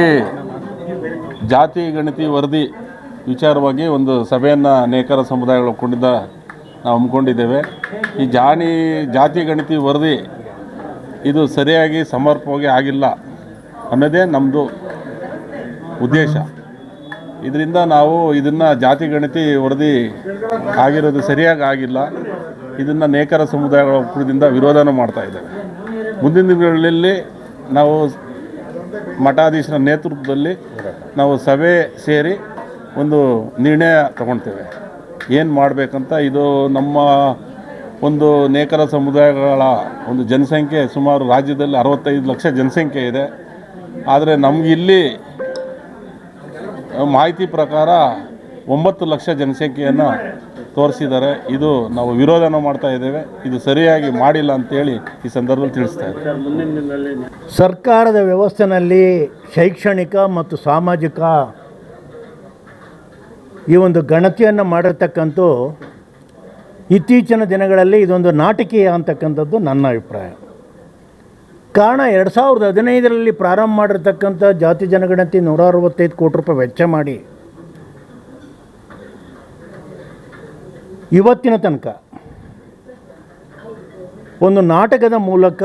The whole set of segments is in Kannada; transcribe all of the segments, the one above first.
ಈ ಜಾತಿ, ಗಣತಿ, ವರದಿ ವಿಚಾರವಾಗಿ ಒಂದು ಸಭೆಯನ್ನು ನೇಕರ ಸಮುದಾಯಗಳು ಒಪ್ಕೊಂಡಿದ್ದ ನಾವು ಹಮ್ಮಿಕೊಂಡಿದ್ದೇವೆ. ಈ ಜಾನಿ, ಜಾತಿ, ಗಣತಿ, ವರದಿ ಇದು ಸರಿಯಾಗಿ ಸಮರ್ಪಕವಾಗಿ ಆಗಿಲ್ಲ ಅನ್ನೋದೇ ನಮ್ಮದು ಉದ್ದೇಶ. ಇದರಿಂದ ನಾವು ಇದನ್ನು ಜಾತಿ, ಗಣತಿ, ವರದಿ ಆಗಿರೋದು ಸರಿಯಾಗಿ ಆಗಿಲ್ಲ. ಇದನ್ನು ನೇಕರ ಸಮುದಾಯಗಳ ಒಕ್ಕೂಟದಿಂದ ವಿರೋಧನ ಮಾಡ್ತಾ ಇದ್ದೇವೆ. ಮುಂದಿನ ದಿನಗಳಲ್ಲಿ ನಾವು ಮಠಾಧೀಶರ ನೇತೃತ್ವದಲ್ಲಿ ನಾವು ಸಭೆ ಸೇರಿ ಒಂದು ನಿರ್ಣಯ ತಗೊಳ್ತೇವೆ. ಏನು ಮಾಡಬೇಕಂತ ಇದು ನಮ್ಮ ಒಂದು ನೇಕರ ಸಮುದಾಯಗಳ ಒಂದು ಜನಸಂಖ್ಯೆ ಸುಮಾರು ರಾಜ್ಯದಲ್ಲಿ ಅರವತ್ತೈದು ಲಕ್ಷ ಜನಸಂಖ್ಯೆ ಇದೆ. ಆದರೆ ನಮಗಿಲ್ಲಿ ಮಾಹಿತಿ ಪ್ರಕಾರ ಒಂಬತ್ತು ಲಕ್ಷ ಜನಸಂಖ್ಯೆಯನ್ನು ತೋರಿಸಿದ್ದಾರೆ. ಇದು ನಾವು ವಿರೋಧನ ಮಾಡ್ತಾ ಇದ್ದೇವೆ. ಇದು ಸರಿಯಾಗಿ ಮಾಡಿಲ್ಲ ಅಂತೇಳಿ ಈ ಸಂದರ್ಭದಲ್ಲಿ ತಿಳಿಸ್ತಾ ಇದ್ದೇವೆ ಸರ್ಕಾರದ ವ್ಯವಸ್ಥೆನಲ್ಲಿ ಶೈಕ್ಷಣಿಕ ಮತ್ತು ಸಾಮಾಜಿಕ ಈ ಒಂದು ಗಣತಿಯನ್ನು ಮಾಡಿರ್ತಕ್ಕಂಥ ಇತ್ತೀಚಿನ ದಿನಗಳಲ್ಲಿ ಇದೊಂದು ನಾಟಕೀಯ ಅಂತಕ್ಕಂಥದ್ದು ನನ್ನ ಅಭಿಪ್ರಾಯ. ಕಾರಣ ಎರಡು ಸಾವಿರದ ಹದಿನೈದರಲ್ಲಿ ಪ್ರಾರಂಭ ಮಾಡಿರ್ತಕ್ಕಂಥ ಜಾತಿ ಜನಗಣತಿ ನೂರ ಅರವತ್ತೈದು ಕೋಟಿ ರೂಪಾಯಿ ವೆಚ್ಚ ಮಾಡಿ ಇವತ್ತಿನ ತನಕ ಒಂದು ನಾಟಕದ ಮೂಲಕ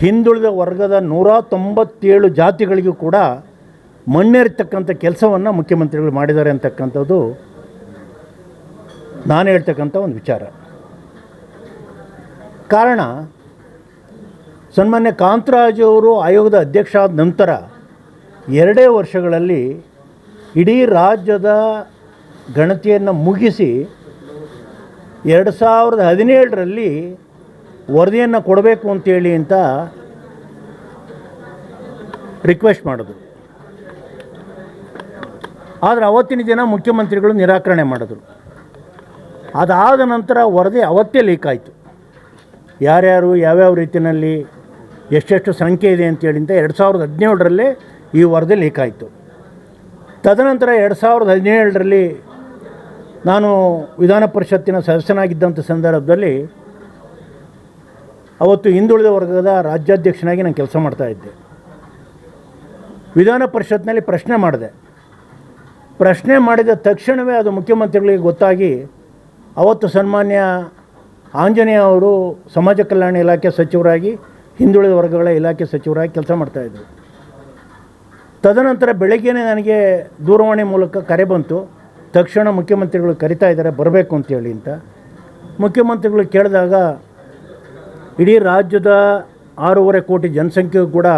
ಹಿಂದುಳಿದ ವರ್ಗದ ನೂರ ತೊಂಬತ್ತೇಳು ಜಾತಿಗಳಿಗೂ ಕೂಡ ಮಣ್ಣೇರ್ತಕ್ಕಂಥ ಕೆಲಸವನ್ನು ಮುಖ್ಯಮಂತ್ರಿಗಳು ಮಾಡಿದ್ದಾರೆ ಅಂತಕ್ಕಂಥದ್ದು ನಾನು ಹೇಳ್ತಕ್ಕಂಥ ಒಂದು ವಿಚಾರ. ಕಾರಣ, ಸನ್ಮಾನ್ಯ ಕಾಂತರಾಜ್ ಅವರು ಆಯೋಗದ ಅಧ್ಯಕ್ಷ ಆದ ನಂತರ ಎರಡೇ ವರ್ಷಗಳಲ್ಲಿ ಇಡೀ ರಾಜ್ಯದ ಗಣತಿಯನ್ನು ಮುಗಿಸಿ ಎರಡು ಸಾವಿರದ ಹದಿನೇಳರಲ್ಲಿ ವರದಿಯನ್ನು ಕೊಡಬೇಕು ಅಂತೇಳಿ ಅಂತ ರಿಕ್ವೆಸ್ಟ್ ಮಾಡಿದ್ರು. ಆದರೆ ಅವತ್ತಿನ ದಿನ ಮುಖ್ಯಮಂತ್ರಿಗಳು ನಿರಾಕರಣೆ ಮಾಡಿದ್ರು. ಅದಾದ ನಂತರ ವರದಿ ಅವತ್ತೇ ಲೀಕ್ ಆಯಿತು. ಯಾರ್ಯಾರು, ಯಾವ್ಯಾವ ರೀತಿಯಲ್ಲಿ, ಎಷ್ಟೆಷ್ಟು ಸಂಖ್ಯೆ ಇದೆ ಅಂತೇಳಿ ಅಂತ ಎರಡು ಸಾವಿರದ ಹದಿನೇಳರಲ್ಲೇ ಈ ವರದಿ ಲೀಕ್ ಆಯಿತು. ತದನಂತರ ಎರಡು ಸಾವಿರದ ಹದಿನೇಳರಲ್ಲಿ ನಾನು ವಿಧಾನ ಪರಿಷತ್ತಿನ ಸದಸ್ಯನಾಗಿದ್ದಂಥ ಸಂದರ್ಭದಲ್ಲಿ ಅವತ್ತು ಹಿಂದುಳಿದ ವರ್ಗದ ರಾಜ್ಯಾಧ್ಯಕ್ಷನಾಗಿ ನಾನು ಕೆಲಸ ಮಾಡ್ತಾಯಿದ್ದೆ ವಿಧಾನ ಪರಿಷತ್ನಲ್ಲಿ ಪ್ರಶ್ನೆ ಮಾಡಿದೆ. ಪ್ರಶ್ನೆ ಮಾಡಿದ ತಕ್ಷಣವೇ ಅದು ಮುಖ್ಯಮಂತ್ರಿಗಳಿಗೆ ಗೊತ್ತಾಗಿ ಅವತ್ತು ಸನ್ಮಾನ್ಯ ಆಂಜನೇಯ ಅವರು ಸಮಾಜ ಕಲ್ಯಾಣ ಇಲಾಖೆ ಸಚಿವರಾಗಿ, ಹಿಂದುಳಿದ ವರ್ಗಗಳ ಇಲಾಖೆ ಸಚಿವರಾಗಿ ಕೆಲಸ ಮಾಡ್ತಾಯಿದ್ರು ತದನಂತರ ಬೆಳಗ್ಗೆನೇ ನನಗೆ ದೂರವಾಣಿ ಮೂಲಕ ಕರೆ ಬಂತು. ತಕ್ಷಣ ಮುಖ್ಯಮಂತ್ರಿಗಳು ಕರಿತಾ ಇದ್ದಾರೆ, ಬರಬೇಕು ಅಂತೇಳಿ ಅಂತ. ಮುಖ್ಯಮಂತ್ರಿಗಳು ಕೇಳಿದಾಗ ಇಡೀ ರಾಜ್ಯದ ಆರೂವರೆ ಕೋಟಿ ಜನಸಂಖ್ಯೆಗೂ ಕೂಡ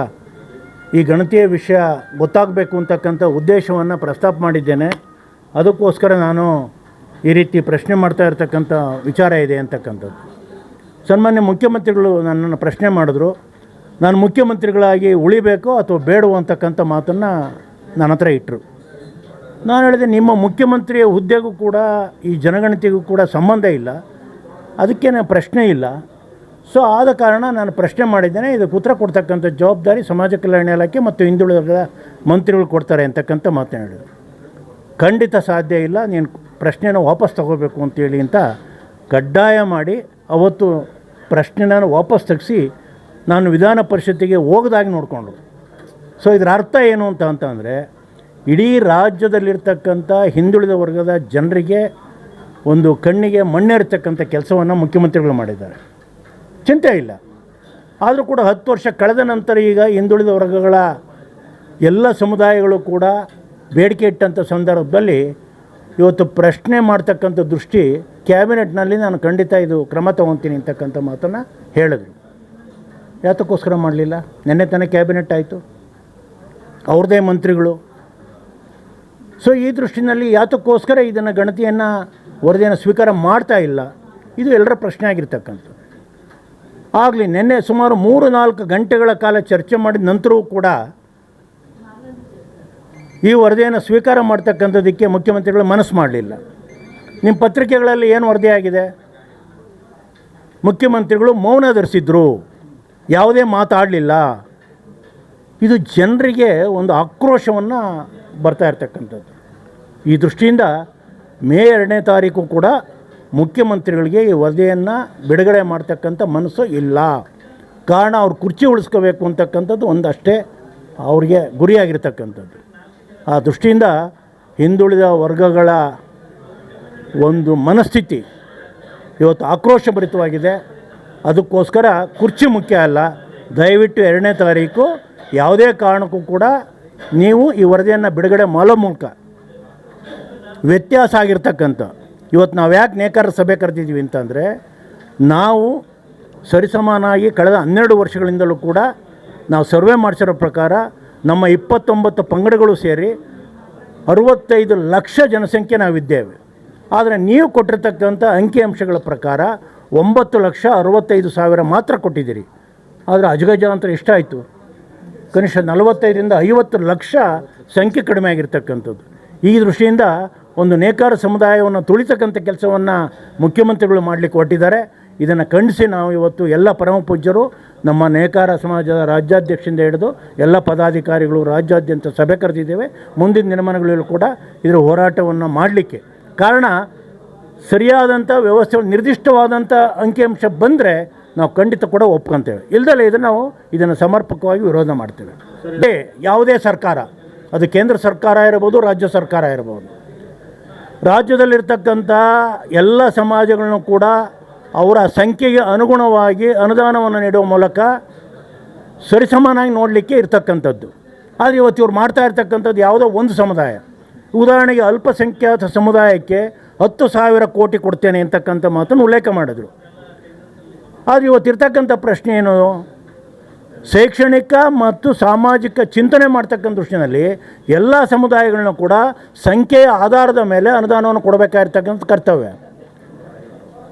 ಈ ಗಣತಿಯ ವಿಷಯ ಗೊತ್ತಾಗಬೇಕು ಅಂತಕ್ಕಂಥ ಉದ್ದೇಶವನ್ನು ಪ್ರಸ್ತಾಪ ಮಾಡಿದ್ದೇನೆ. ಅದಕ್ಕೋಸ್ಕರ ನಾನು ಈ ರೀತಿ ಪ್ರಶ್ನೆ ಮಾಡ್ತಾ ಇರತಕ್ಕಂಥ ವಿಚಾರ ಇದೆ ಅಂತಕ್ಕಂಥದ್ದು. ಸನ್ಮಾನ್ಯ ಮುಖ್ಯಮಂತ್ರಿಗಳು ನನ್ನನ್ನು ಪ್ರಶ್ನೆ ಮಾಡಿದ್ರು. ನಾನು ಮುಖ್ಯಮಂತ್ರಿಗಳಾಗಿ ಉಳಿಬೇಕೋ ಅಥವಾ ಬೇಡವೋ ಅಂತಕ್ಕಂಥ ಮಾತನ್ನು ನನ್ನ ಹತ್ರ ಇಟ್ಟರು ನಾನು ಹೇಳಿದೆ ನಿಮ್ಮ ಮುಖ್ಯಮಂತ್ರಿಯ ಹುದ್ದೆಗೂ ಕೂಡ ಈ ಜನಗಣತಿಗೂ ಕೂಡ ಸಂಬಂಧ ಇಲ್ಲ. ಅದಕ್ಕೇನೆ ಪ್ರಶ್ನೆ ಇಲ್ಲ. ಸೊ ಆದ ಕಾರಣ ನಾನು ಪ್ರಶ್ನೆ ಮಾಡಿದ್ದೇನೆ, ಇದಕ್ಕೆ ಉತ್ತರ ಕೊಡ್ತಕ್ಕಂಥ ಜವಾಬ್ದಾರಿ ಸಮಾಜ ಕಲ್ಯಾಣ ಇಲಾಖೆ ಮತ್ತು ಹಿಂದುಳಿದ ಮಂತ್ರಿಗಳು ಕೊಡ್ತಾರೆ ಅಂತಕ್ಕಂಥ ಮಾತನಾಡಿದರು ಖಂಡಿತ ಸಾಧ್ಯ ಇಲ್ಲ, ನೀನು ಪ್ರಶ್ನೆನ ವಾಪಸ್ ತಗೋಬೇಕು ಅಂತೇಳಿ ಅಂತ ಕಡ್ಡಾಯ ಮಾಡಿ ಅವತ್ತು ಪ್ರಶ್ನೆನ ವಾಪಸ್ ತೆಗೆಸಿ ನಾನು ವಿಧಾನ ಪರಿಷತ್ತಿಗೆ ಹೋಗದಾಗಿ ನೋಡಿಕೊಂಡ್ರು. ಸೊ ಇದರ ಅರ್ಥ ಏನು ಅಂತ ಅಂತಂದರೆ ಇಡೀ ರಾಜ್ಯದಲ್ಲಿರ್ತಕ್ಕಂಥ ಹಿಂದುಳಿದ ವರ್ಗದ ಜನರಿಗೆ ಒಂದು ಕಣ್ಣಿಗೆ ಮಣ್ಣೇರ್ತಕ್ಕಂಥ ಕೆಲಸವನ್ನು ಮುಖ್ಯಮಂತ್ರಿಗಳು ಮಾಡಿದ್ದಾರೆ. ಚಿಂತೆ ಇಲ್ಲ. ಆದರೂ ಕೂಡ ಹತ್ತು ವರ್ಷ ಕಳೆದ ನಂತರ ಈಗ ಹಿಂದುಳಿದ ವರ್ಗಗಳ ಎಲ್ಲ ಸಮುದಾಯಗಳು ಕೂಡ ಬೇಡಿಕೆ ಇಟ್ಟಂಥ ಸಂದರ್ಭದಲ್ಲಿ ಇವತ್ತು ಪ್ರಶ್ನೆ ಮಾಡ್ತಕ್ಕಂಥ ದೃಷ್ಟಿ ಕ್ಯಾಬಿನೆಟ್ನಲ್ಲಿ ನಾನು ಖಂಡಿತ ಇದು ಕ್ರಮ ತಗೊತೀನಿ ಅಂತಕ್ಕಂಥ ಮಾತನ್ನು ಹೇಳಿದ್ರು. ಯಾತಕ್ಕೋಸ್ಕರ ಮಾಡಲಿಲ್ಲ? ನಿನ್ನೆ ತಾನೇ ಕ್ಯಾಬಿನೆಟ್ ಆಯಿತು. ಅವ್ರದ್ದೇ ಮಂತ್ರಿಗಳು ಸೊ ಈ ದೃಷ್ಟಿನಲ್ಲಿ ಯಾತಕ್ಕೋಸ್ಕರ ಇದನ್ನು ಗಣತಿಯನ್ನು, ವರದಿಯನ್ನು ಸ್ವೀಕಾರ ಮಾಡ್ತಾ ಇಲ್ಲ. ಇದು ಎಲ್ಲರ ಪ್ರಶ್ನೆ ಆಗಿರ್ತಕ್ಕಂಥದ್ದು. ಆಗಲಿ, ನಿನ್ನೆ ಸುಮಾರು ಮೂರು ನಾಲ್ಕು ಗಂಟೆಗಳ ಕಾಲ ಚರ್ಚೆ ಮಾಡಿದ ನಂತರವೂ ಕೂಡ ಈ ವರದಿಯನ್ನು ಸ್ವೀಕಾರ ಮಾಡ್ತಕ್ಕಂಥದ್ದಕ್ಕೆ ಮುಖ್ಯಮಂತ್ರಿಗಳು ಮನಸ್ಸು ಮಾಡಲಿಲ್ಲ. ನಿಮ್ಮ ಪತ್ರಿಕೆಗಳಲ್ಲಿ ಏನು ವರದಿ ಮುಖ್ಯಮಂತ್ರಿಗಳು ಮೌನ ಧರಿಸಿದ್ರು. ಯಾವುದೇ ಮಾತಾಡಲಿಲ್ಲ. ಇದು ಜನರಿಗೆ ಒಂದು ಆಕ್ರೋಶವನ್ನು ಬರ್ತಾ ಇರ್ತಕ್ಕಂಥದ್ದು. ಈ ದೃಷ್ಟಿಯಿಂದ ಮೇ ಎರಡನೇ ತಾರೀಕು ಕೂಡ ಮುಖ್ಯಮಂತ್ರಿಗಳಿಗೆ ಈ ವರದಿಯನ್ನು ಬಿಡುಗಡೆ ಮಾಡ್ತಕ್ಕಂಥ ಮನಸ್ಸು ಇಲ್ಲ. ಕಾರಣ ಅವ್ರು ಕುರ್ಚಿ ಉಳಿಸ್ಕೋಬೇಕು ಅಂತಕ್ಕಂಥದ್ದು ಒಂದಷ್ಟೇ ಅವ್ರಿಗೆ ಗುರಿಯಾಗಿರ್ತಕ್ಕಂಥದ್ದು. ಆ ದೃಷ್ಟಿಯಿಂದ ಹಿಂದುಳಿದ ವರ್ಗಗಳ ಒಂದು ಮನಸ್ಥಿತಿ ಇವತ್ತು ಆಕ್ರೋಶಭರಿತವಾಗಿದೆ. ಅದಕ್ಕೋಸ್ಕರ ಕುರ್ಚಿ ಮುಖ್ಯ ಅಲ್ಲ, ದಯವಿಟ್ಟು ಎರಡನೇ ತಾರೀಕು ಯಾವುದೇ ಕಾರಣಕ್ಕೂ ಕೂಡ ನೀವು ಈ ವರದಿಯನ್ನು ಬಿಡುಗಡೆ ಮಾಡೋ ಮೂಲಕ ವ್ಯತ್ಯಾಸ ಆಗಿರ್ತಕ್ಕಂಥ. ಇವತ್ತು ನಾವು ಯಾಕೆ ನೇಕಾರ ಸಭೆ ಕರೆದಿದ್ದೀವಿ ಅಂತಂದರೆ, ನಾವು ಸರಿಸಮಾನಾಗಿ ಕಳೆದ ಹನ್ನೆರಡು ವರ್ಷಗಳಿಂದಲೂ ಕೂಡ ನಾವು ಸರ್ವೆ ಮಾಡಿಸಿರೋ ಪ್ರಕಾರ ನಮ್ಮ ಇಪ್ಪತ್ತೊಂಬತ್ತು ಪಂಗಡಗಳು ಸೇರಿ ಅರುವತ್ತೈದು ಲಕ್ಷ ಜನಸಂಖ್ಯೆ ನಾವಿದ್ದೇವೆ ಆದರೆ ನೀವು ಕೊಟ್ಟಿರ್ತಕ್ಕಂಥ ಅಂಕಿಅಂಶಗಳ ಪ್ರಕಾರ ಒಂಬತ್ತು ಲಕ್ಷ ಅರುವತ್ತೈದು ಸಾವಿರ ಮಾತ್ರ ಕೊಟ್ಟಿದ್ದೀರಿ. ಆದರೆ ಅಜಗಜಾಂತರ ಎಷ್ಟಾಯಿತು ಕನಿಷ್ಠ ನಲವತ್ತೈದರಿಂದ ಐವತ್ತು ಲಕ್ಷ ಸಂಖ್ಯೆ ಕಡಿಮೆ ಆಗಿರ್ತಕ್ಕಂಥದ್ದು. ಈ ದೃಷ್ಟಿಯಿಂದ ಒಂದು ನೇಕಾರ ಸಮುದಾಯವನ್ನು ತುಳಿತಕ್ಕಂಥ ಕೆಲಸವನ್ನು ಮುಖ್ಯಮಂತ್ರಿಗಳು ಮಾಡಲಿಕ್ಕೆ ಹೊಟ್ಟಿದ್ದಾರೆ ಇದನ್ನು ಖಂಡಿಸಿ ನಾವು ಇವತ್ತು ಎಲ್ಲ ಪರಮ ಪೂಜ್ಯರು ನಮ್ಮ ನೇಕಾರ ಸಮಾಜದ ರಾಜ್ಯಾಧ್ಯಕ್ಷರಿಂದ ಹಿಡಿದು ಎಲ್ಲ ಪದಾಧಿಕಾರಿಗಳು ರಾಜ್ಯಾದ್ಯಂತ ಸಭೆ ಕರೆದಿದ್ದೇವೆ. ಮುಂದಿನ ದಿನಮಾನಗಳಲ್ಲೂ ಕೂಡ ಇದರ ಹೋರಾಟವನ್ನು ಮಾಡಲಿಕ್ಕೆ. ಕಾರಣ ಸರಿಯಾದಂಥ ವ್ಯವಸ್ಥೆ ನಿರ್ದಿಷ್ಟವಾದಂಥ ಅಂಕಿಅಂಶ ಬಂದರೆ ನಾವು ಖಂಡಿತ ಕೂಡ ಒಪ್ಕೊಂತೇವೆ. ಇಲ್ಲದಲ್ಲ ಇದನ್ನು ನಾವು ಇದನ್ನು ಸಮರ್ಪಕವಾಗಿ ವಿರೋಧ ಮಾಡ್ತೇವೆ. ಬೇ ಯಾವುದೇ ಸರ್ಕಾರ ಅದು ಕೇಂದ್ರ ಸರ್ಕಾರ ಇರ್ಬೋದು ರಾಜ್ಯ ಸರ್ಕಾರ ಇರ್ಬೋದು. ರಾಜ್ಯದಲ್ಲಿರ್ತಕ್ಕಂಥ ಎಲ್ಲ ಸಮಾಜಗಳನ್ನು ಕೂಡ ಅವರ ಸಂಖ್ಯೆಗೆ ಅನುಗುಣವಾಗಿ ಅನುದಾನವನ್ನು ನೀಡುವ ಮೂಲಕ ಸರಿಸಮಾನಾಗಿ ನೋಡಲಿಕ್ಕೆ ಇರ್ತಕ್ಕಂಥದ್ದು. ಆದರೆ ಇವತ್ತು ಇವ್ರು ಮಾಡ್ತಾ ಇರ್ತಕ್ಕಂಥದ್ದು ಯಾವುದೋ ಒಂದು ಸಮುದಾಯ. ಉದಾಹರಣೆಗೆ ಅಲ್ಪಸಂಖ್ಯಾತ ಸಮುದಾಯಕ್ಕೆ ಹತ್ತು ಸಾವಿರ ಕೋಟಿ ಕೊಡ್ತೇನೆ ಅಂತಕ್ಕಂಥ ಮಾತನ್ನು ಉಲ್ಲೇಖ ಮಾಡಿದರು. ಆದರೆ ಇವತ್ತಿರ್ತಕ್ಕಂಥ ಪ್ರಶ್ನೆ ಏನು? ಶೈಕ್ಷಣಿಕ ಮತ್ತು ಸಾಮಾಜಿಕ ಚಿಂತನೆ ಮಾಡ್ತಕ್ಕಂಥ ದೃಷ್ಟಿನಲ್ಲಿ ಎಲ್ಲ ಸಮುದಾಯಗಳನ್ನ ಕೂಡ ಸಂಖ್ಯೆಯ ಆಧಾರದ ಮೇಲೆ ಅನುದಾನವನ್ನು ಕೊಡಬೇಕಾಗಿರ್ತಕ್ಕಂಥ ಕರ್ತವ್ಯ.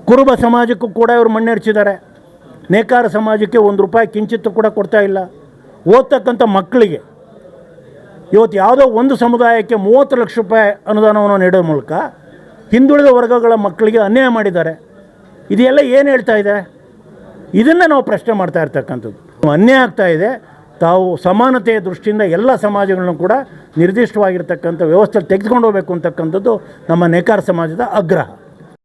ಕುರುಬ ಸಮಾಜಕ್ಕೂ ಕೂಡ ಇವರು ಮಣ್ಣೆರಚಿದ್ದಾರೆ. ನೇಕಾರ ಸಮಾಜಕ್ಕೆ ಒಂದು ರೂಪಾಯಿ ಕಿಂಚಿತ್ತು ಕೂಡ ಕೊಡ್ತಾ ಇಲ್ಲ. ಓದ್ತಕ್ಕಂಥ ಮಕ್ಕಳಿಗೆ ಇವತ್ತು ಯಾವುದೋ ಒಂದು ಸಮುದಾಯಕ್ಕೆ ಮೂವತ್ತು ಲಕ್ಷ ರೂಪಾಯಿ ಅನುದಾನವನ್ನು ನೀಡೋ ಮೂಲಕ ಹಿಂದುಳಿದ ವರ್ಗಗಳ ಮಕ್ಕಳಿಗೆ ಅನ್ಯಾಯ ಮಾಡಿದ್ದಾರೆ. ಇದೆಲ್ಲ ಏನು ಹೇಳ್ತಾ ಇದೆ? ಇದನ್ನು ನಾವು ಪ್ರಶ್ನೆ ಮಾಡ್ತಾ ಇರ್ತಕ್ಕಂಥದ್ದು. ಅನ್ಯಾಯ ಆಗ್ತಾ ಇದೆ. ತಾವು ಸಮಾನತೆಯ ದೃಷ್ಟಿಯಿಂದ ಎಲ್ಲ ಸಮಾಜಗಳನ್ನು ಕೂಡ ನಿರ್ದಿಷ್ಟವಾಗಿರ್ತಕ್ಕಂಥ ವ್ಯವಸ್ಥೆ ತೆಗೆದುಕೊಂಡು ಹೋಗಬೇಕು ಅಂತಕ್ಕಂಥದ್ದು ನಮ್ಮ ನೇಕಾರ ಸಮಾಜದ ಆಗ್ರಹ.